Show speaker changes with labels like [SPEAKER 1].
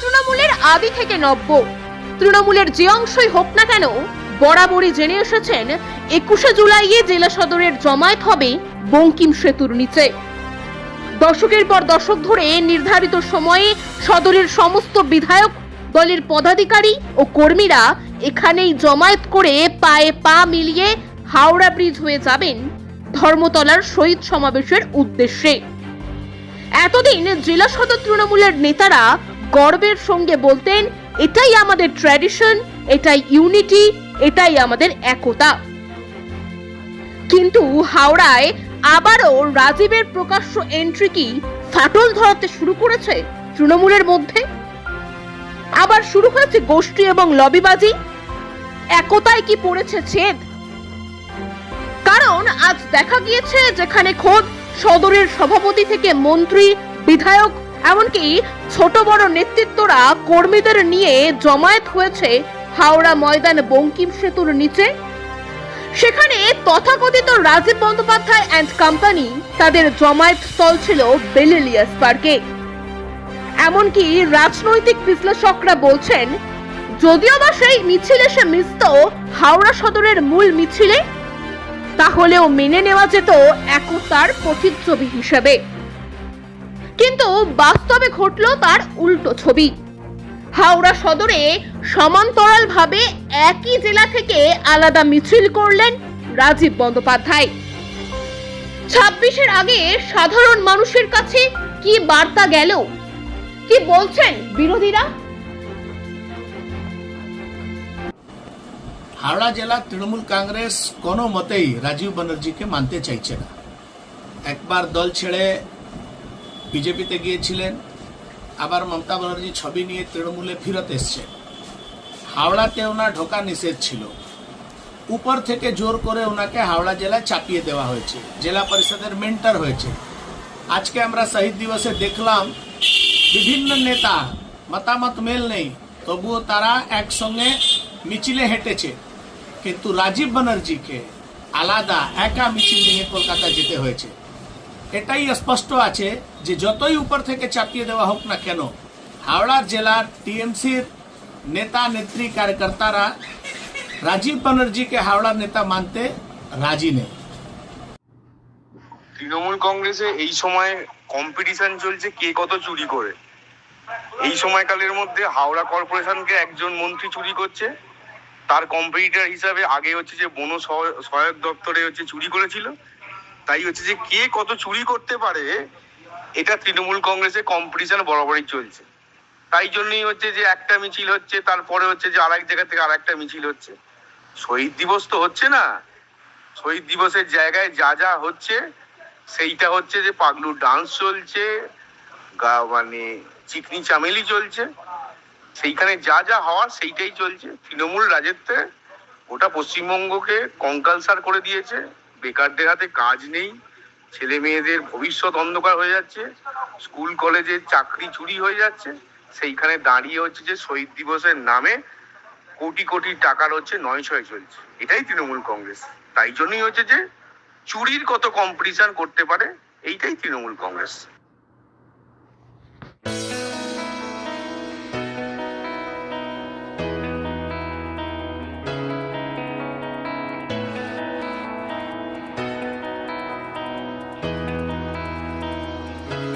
[SPEAKER 1] তৃণমূলের আদি থেকে নব্য। তৃণমূলের যে অংশই হোক না কেন, বরাবরই জেনে এসেছেন, একুশে জুলাইয়ে জেলা সদরের জমায়েত হবে বঙ্কিম সেতুর নিচে। দশকের পর দশক ধরে নির্ধারিত সময়ে সদরের সমস্ত বিধায়ক, দলের পদাধিকারী ও কর্মীরা এখানেই জমায়েত করে পায়ে পা মিলিয়ে হাওড়া ব্রিজ হয়ে যাবেন ধর্মতলার শহীদ সমাবেশের উদ্দেশ্যে। এতদিন জেলা সদর তৃণমূলের নেতারা গর্বের সঙ্গে বলতেন, এটাই আমাদের ট্র্যাডিশন এটাই ইউনিটি এটাই আমাদের একতা। কিন্তু হাওড়ায় আবারও রাজীবের প্রকাশ্য এন্ট্রি কি ফাটল ধরাতে শুরু করেছে তৃণমূলের মধ্যে? আবার শুরু হয়েছে গোষ্ঠী এবং লবিবাজি? একতায় কি পড়েছে ছেদ? কারণ আজ দেখা গিয়েছে যেখানে খোদ সদরের সভাপতি থেকে মন্ত্রী, বিধায়ক এমনকি ছোট বড় নেতৃত্বরা কর্মীদের নিয়ে জমায়েত হয়েছে হাওড়া ময়দান বঙ্কিম সেতুর নিচে। সেখানে তথাকথিত রাজীব বন্দ্যোপাধ্যায় অ্যান্ড কোম্পানি তাদের জমায়েত স্থল ছিল বেলিলিয়াস পার্কে। এমনকি রাজনৈতিক বিশ্লেষকরা বলছেন, যদিও বা সেই মিছিল এসে মিশত হাওড়া সদরের মূল মিছিলে, তাহলেও মেনে নেওয়া যেত একতার প্রতিচ্ছবি হিসেবে। কিন্তু বাস্তবে ঘটল তার উল্টো ছবি। হাওড়া সদরে সমান্তরালভাবে একই জেলা থেকে আলাদা মিছিল করলেন রাজীব বন্দ্যোপাধ্যায়। ছাব্বিশের আগে সাধারণ মানুষের কাছে কি বার্তা গেল? কি বলছেন বিরোধীরা?
[SPEAKER 2] হাওড়া জেলা তৃণমূল কংগ্রেস কোনো মতেই রাজীব ব্যানার্জিকে মানতে চাইছে না। একবার দল ছেড়ে বিজেপিতে গিয়েছিলেন, আবার মমতা ব্যানার্জি ছবি নিয়ে তৃণমূলে ফিরত এসছে হাওড়াতে ওনার ঢোকা নিষেধ ছিল। উপর থেকে জোর করে ওনাকে হাওড়া জেলায় চাপিয়ে দেওয়া হয়েছে। জেলা পরিষদের মেন্টার হয়েছে। আজকে আমরা শহীদ দিবসে দেখলাম, বিভিন্ন নেতা, মতামত মেল নেই, তবুও তারা একসঙ্গে মিছিলে হেঁটেছে। কিন্তু রাজীব ব্যানার্জিকে আলাদা একা মিছিল নিয়ে কলকাতা যেতে হয়েছে। এটাই স্পষ্ট আছে যে যতই উপর থেকে চাপিয়ে দেওয়া হোক না কেন, হাওড়া জেলার টিএমসির নেতা, নেত্রী কার্যকর্তারা রাজীব ব্যানার্জিকে হাওড়ার নেতা মানতে রাজি নেই।
[SPEAKER 3] তৃণমূল কংগ্রেসে এই সময় কম্পিটিশন চলছে, কে কত চুরি করে। এই সময়কালের মধ্যে হাওড়া কর্পোরেশনকে একজন মন্ত্রী চুরি করছে। তার কম্পিটিটর হিসাবে আগে হচ্ছে যে বন সহায়- সহায়ক দপ্তরে হচ্ছে চুরি করেছিল। তাই হচ্ছে যে কে কত চুরি করতে পারে, এটা তৃণমূল কংগ্রেসে কম্পিটিশন বরাবরই চলছে। তাই জন্যই হচ্ছে যে একটা মিছিল হচ্ছে, তারপরে হচ্ছে যে আরেক জায়গা থেকে আরেকটা মিছিল হচ্ছে। শহীদ দিবস তো হচ্ছে না। শহীদ দিবসের জায়গায় যা যা হচ্ছে, সেইটা হচ্ছে যে পাগলু ডান্স চলছে, গা মানে চিকনি চামেলি চলছে। সেইখানে যা যা হওয়ার সেইটাই চলছে। তৃণমূল রাজত্বে গোটা পশ্চিমবঙ্গকে কঙ্কালসার করে দিয়েছে। বেকারদের হাতে কাজ নেই, ছেলে মেয়েদের ভবিষ্যৎ অন্ধকার হয়ে যাচ্ছে, স্কুল, কলেজে চাকরি চুরি হয়ে যাচ্ছে, সেইখানে দাঁড়িয়ে হচ্ছে যে শহীদ দিবসের নামে কোটি কোটি টাকার হচ্ছে নয় ছয় চলছে এটাই তৃণমূল কংগ্রেস। তাই জন্যই হচ্ছে যে চুরির কত কম্পিটিশন করতে পারে, এইটাই তৃণমূল কংগ্রেস।